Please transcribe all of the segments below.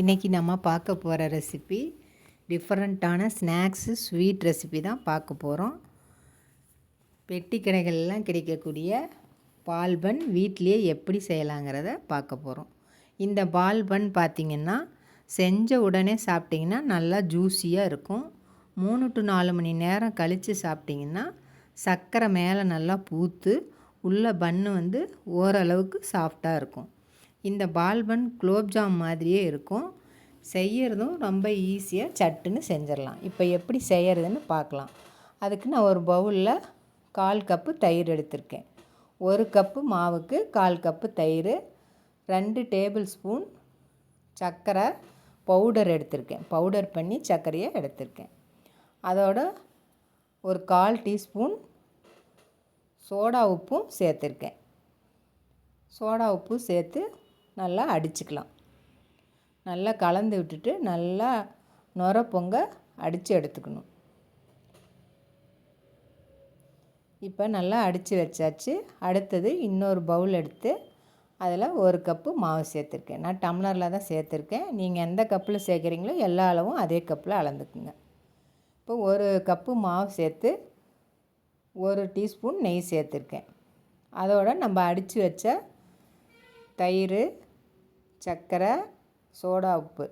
இன்றைக்கி நம்ம பார்க்க போகிற ரெசிபி டிஃப்ரெண்ட்டான ஸ்நாக்ஸு ஸ்வீட் ரெசிபி தான் பார்க்க போகிறோம் பெட்டி கடைகள்லாம் கிடைக்கக்கூடிய பால்பன் வீட்டிலையே எப்படி செய்யலாங்கிறத பார்க்க போகிறோம் இந்த பால்பன் பார்த்திங்கன்னா செஞ்ச உடனே சாப்பிட்டிங்கன்னா நல்லா ஜூஸியாக இருக்கும். மூணு டு நாலு மணி நேரம் கழித்து சாப்பிட்டிங்கன்னா சர்க்கரை மேலே நல்லா பூத்து உள்ள பன்னு வந்து ஓரளவுக்கு சாஃப்டாக இருக்கும். இந்த பால்பன் குலோப்ஜாம் மாதிரியே இருக்கும். செய்கிறதும் ரொம்ப ஈஸியாக சட்டுன்னு செஞ்சிடலாம். இப்போ எப்படி செய்கிறதுன்னு பார்க்கலாம். அதுக்கு நான் ஒரு பவுலில் கால் கப்பு தயிர் எடுத்திருக்கேன். ஒரு கப்பு மாவுக்கு கால் கப்பு தயிர் ரெண்டு டேபிள் ஸ்பூன் சர்க்கரை பவுடர் எடுத்திருக்கேன். பவுடர் பண்ணி சர்க்கரையை எடுத்திருக்கேன். அதோட ஒரு கால் டீஸ்பூன் சோடா உப்பும் சேர்த்துருக்கேன். சோடா உப்பு சேர்த்து நல்லா அடிச்சுக்கலாம். நல்லா கலந்து விட்டுட்டு நல்லா நுர பொங்க அடித்து எடுத்துக்கணும். இப்போ நல்லா அடித்து வச்சாச்சு. அடுத்தது இன்னொரு பவுல் எடுத்து அதில் ஒரு கப்பு மாவு சேர்த்துருக்கேன். நான் டம்ளரில் தான் சேர்த்துருக்கேன். நீங்கள் எந்த கப்பில் சேர்க்குறீங்களோ எல்லா அளவும் அதே கப்பில் அளந்துக்குங்க. இப்போ ஒரு கப்பு மாவு சேர்த்து ஒரு டீஸ்பூன் நெய் சேர்த்துருக்கேன். அதோட நம்ம அடித்து வச்ச தயிர் சர்க்கரை சோடா உப்பு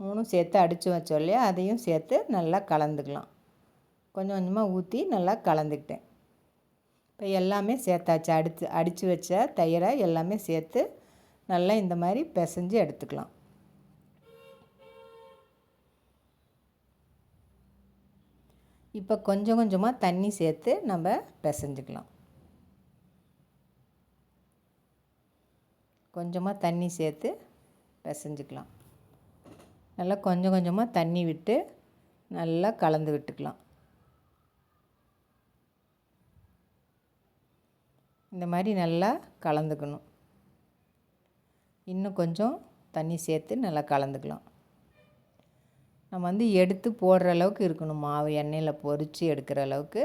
மூணும் சேர்த்து அடித்து வச்சோம் இல்லையா? அதையும் சேர்த்து நல்லா கலந்துக்கலாம். கொஞ்சம் கொஞ்சமாக ஊற்றி நல்லா கலந்துக்கிட்டேன். இப்போ எல்லாமே சேர்த்தாச்சு. அடித்து அடித்து வச்ச தயிரை எல்லாமே சேர்த்து நல்லா இந்த மாதிரி பிசைஞ்சு எடுத்துக்கலாம். இப்போ கொஞ்சம் கொஞ்சமாக தண்ணி சேர்த்து நம்ம பிசைஞ்சுக்கலாம். கொஞ்சமாக தண்ணி சேர்த்து பிசைஞ்சிக்கலாம். நல்லா கொஞ்சம் கொஞ்சமாக தண்ணி விட்டு நல்லா கலந்து விட்டுக்கலாம். இந்த மாதிரி நல்லா கலந்துக்கணும். இன்னும் கொஞ்சம் தண்ணி சேர்த்து நல்லா கலந்துக்கலாம். நம்ம வந்து எடுத்து போடுற அளவுக்கு இருக்கணும். மாவு எண்ணெயில் பொறிச்சு எடுக்கிற அளவுக்கு.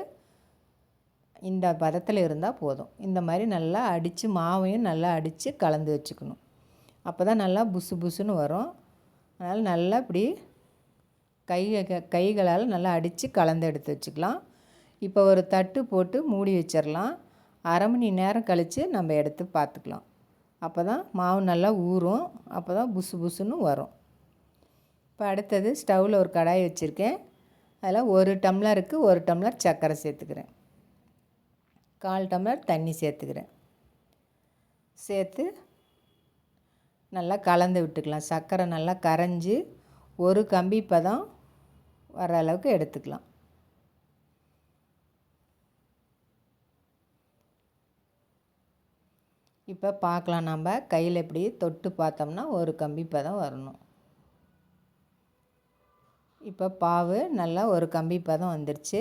இந்த பதத்தில் இருந்தால் போதும். இந்த மாதிரி நல்லா அடித்து மாவையும் நல்லா அடித்து கலந்து வச்சுக்கணும். அப்போ தான் நல்லா புசு புசுன்னு வரும். அதனால் நல்லா இப்படி கை கைகளால் நல்லா அடித்து கலந்து எடுத்து வச்சுக்கலாம். இப்போ ஒரு தட்டு போட்டு மூடி வச்சிடலாம் அரை மணி நேரம் கழித்து நம்ம எடுத்து பார்த்துக்கலாம் அப்போ தான் மாவு நல்லா ஊறும். அப்போ தான் புசு புசுன்னு வரும். இப்போ அடுத்தது ஸ்டவ்வில் ஒரு கடாய் வச்சுருக்கேன். அதில் ஒரு டம்ளருக்கு ஒரு டம்ளர் சர்க்கரை சேர்த்துக்கிறேன். கால் டம்ளர் தண்ணி சேர்த்துக்கிறேன். சேர்த்து நல்லா கலந்து விட்டுக்கலாம். சர்க்கரை நல்லா கரைஞ்சி ஒரு கம்பி பதம் வர அளவுக்கு எடுத்துக்கலாம். இப்போ பார்க்கலாம். நம்ம கையில் எப்படி தொட்டு பார்த்தோம்னா ஒரு கம்பி பதம் வரணும். இப்போ பாவு நல்லா ஒரு கம்பி பதம் வந்துடுச்சு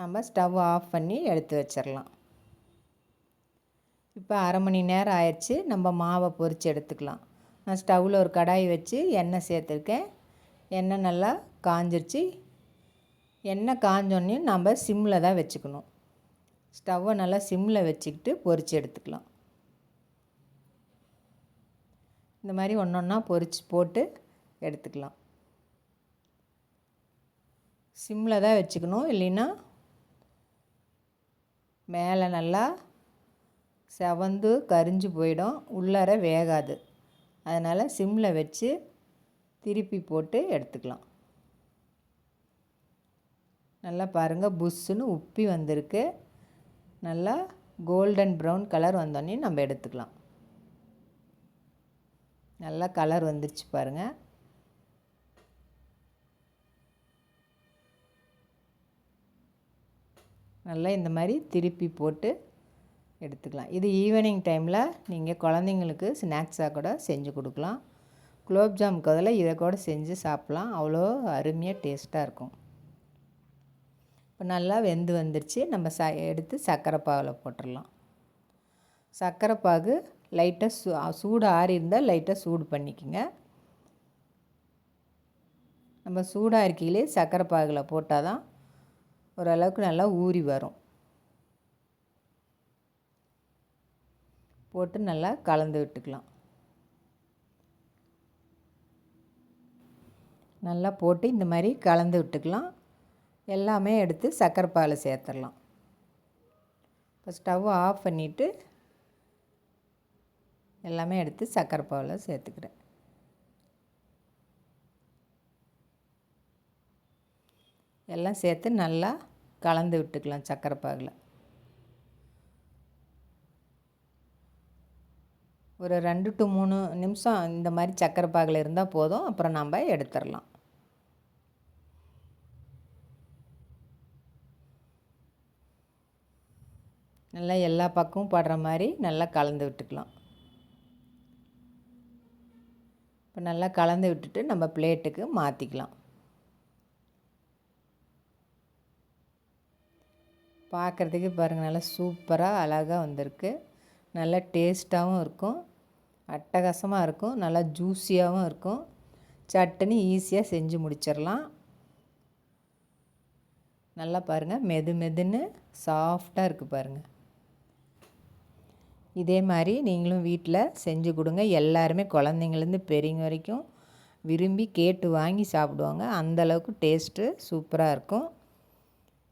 நம்ம ஸ்டவ் ஆஃப் பண்ணி எடுத்து வச்சிடலாம் இப்போ அரை மணி நேரம் ஆயிடுச்சு. நம்ம மாவை பொறிச்சு எடுத்துக்கலாம். நான் ஸ்டவ்வில் ஒரு கடாய் வச்சு எண்ணெய் சேர்த்துருக்கேன். எண்ணெய் நல்லா காஞ்சிருச்சு. எண்ணெய் காஞ்சோடனே நம்ம சிம்மில் தான் வச்சுக்கணும். ஸ்டவ்வை நல்லா சிம்மில் வச்சுக்கிட்டு பொறிச்சு எடுத்துக்கலாம். இந்த மாதிரி ஒன்று ஒன்றா பொறிச்சு போட்டு எடுத்துக்கலாம். சிம்மில் தான் வச்சுக்கணும். இல்லைன்னா மேலே நல்லா செவந்து கரிஞ்சு போயிடும். உள்ளார வேகாது. அதனால் சிம்மில் வச்சு திருப்பி போட்டு எடுத்துக்கலாம். நல்லா பாருங்கள் புஷ்ஷுன்னு உப்பி வந்திருக்கு. நல்லா கோல்டன் ப்ரௌன் கலர் வந்தோடனே நம்ம எடுத்துக்கலாம். நல்லா கலர் வந்துருச்சு பாருங்கள் நல்லா இந்த மாதிரி திருப்பி போட்டு எடுத்துக்கலாம். இது ஈவினிங் டைமில் நீங்கள் குழந்தைங்களுக்கு ஸ்நாக்ஸாக கூட செஞ்சு கொடுக்கலாம். குலோப்ஜாமுக்கு அதில் இதை கூட செஞ்சு சாப்பிட்லாம். அவ்வளோ அருமையாக டேஸ்ட்டாக இருக்கும். இப்போ நல்லா வெந்து வந்துருச்சு. நம்ம ச எடுத்து சர்க்கரை பாகில் போட்டுடலாம். சர்க்கரை பாகு லைட்டாக சூ சூடு ஆறி இருந்தால் லைட்டாக சூடு பண்ணிக்கோங்க. நம்ம சூடாக இருக்கையிலே சர்க்கரை பாகில் போட்டால் தான் ஓரளவுக்கு நல்லா ஊறி வரும். போட்டு நல்லா கலந்து விட்டுக்கலாம். நல்லா போட்டு இந்த மாதிரி கலந்து விட்டுக்கலாம். எல்லாமே எடுத்து சர்க்கரை பால் சேர்த்துடலாம். இப்போ ஸ்டவ் ஆஃப் பண்ணிவிட்டு எல்லாமே எடுத்து சர்க்கரை பாவில் சேர்த்துக்கிறேன். எல்லாம் சேர்த்து நல்லா கலந்து விட்டுக்கலாம் சக்கரை பாகில். ஒரு ரெண்டு டு மூணு நிமிஷம் இந்த மாதிரி சக்கரை பாகில் இருந்தால் போதும். அப்புறம் நம்ம எடுத்துடலாம் நல்லா எல்லா பக்கமும் படுற மாதிரி நல்லா கலந்து விட்டுக்கலாம். இப்போ நல்லா கலந்து விட்டுட்டு நம்ம பிளேட்டுக்கு மாற்றிக்கலாம் பார்க்குறதுக்கு பாருங்கள் நல்லா சூப்பராக அழகாக வந்திருக்கு. நல்லா டேஸ்ட்டாகவும் இருக்கும். அட்டகாசமாக இருக்கும். நல்லா ஜூஸியாகவும் இருக்கும். சட்டுன்னு ஈஸியாக செஞ்சு முடிச்சிடலாம். நல்லா பாருங்கள் மெது மெதுன்னு சாஃப்டாக இருக்குது பாருங்கள் இதே மாதிரி நீங்களும் வீட்டில் செஞ்சு கொடுங்க. எல்லாருமே குழந்தைங்கலேருந்து பெரியவங்க வரைக்கும் விரும்பி கேட்டு வாங்கி சாப்பிடுவாங்க. அந்தளவுக்கு டேஸ்ட்டு சூப்பராக இருக்கும்.